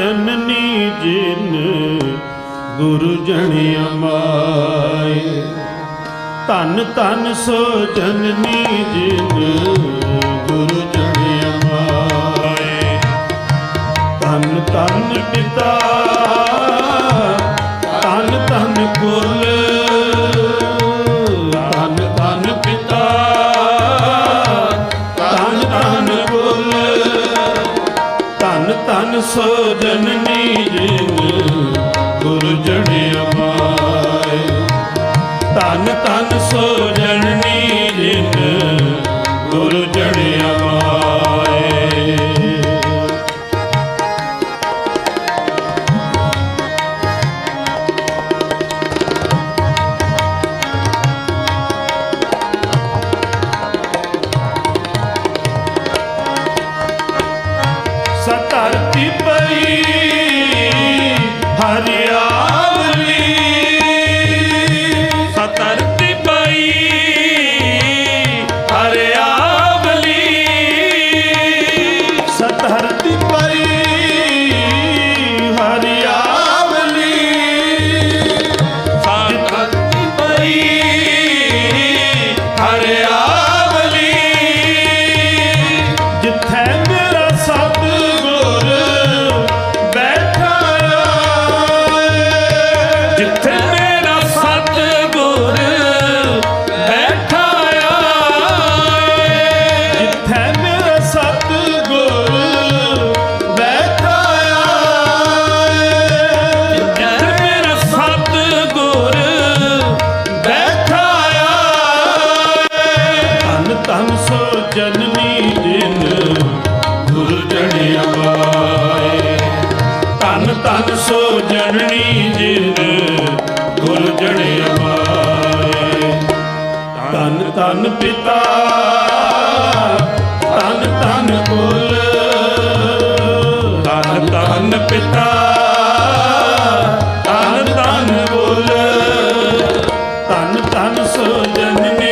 ਜਨਨੀ ਜਿਨ ਗੁਰੂ ਜਨ ਅਮਾਏ ਧੰਨ ਧੰਨ ਸੋ ਜਨਨੀ ਜਿਨ ਗੁਰੂ ਜਨ ਅਮਾਏ ਧੰਨ ਧੰਨ ਪਿਤਾ, ਧੰਨ ਧੰਨ ਕੁਲ ਧੰਨ ਸੋ ਜਨਨੀ ਜਿਨ ਸਤਰਤੀ ਪਈ। ਅਪਾਏ ਧਨ ਸੋ ਜਨਨੀ ਜਿਨ ਗੁਰ ਜੜੇ ਅਪਾਏ ਪਿਤਾ ਧਨ ਧਨ ਕੁਲ ਧਨ ਧਨ ਪਿਤਾ ਧਨ ਧਨ ਕੁਲ ਧਨ ਧਨ ਸੋ ਜਨਨੀ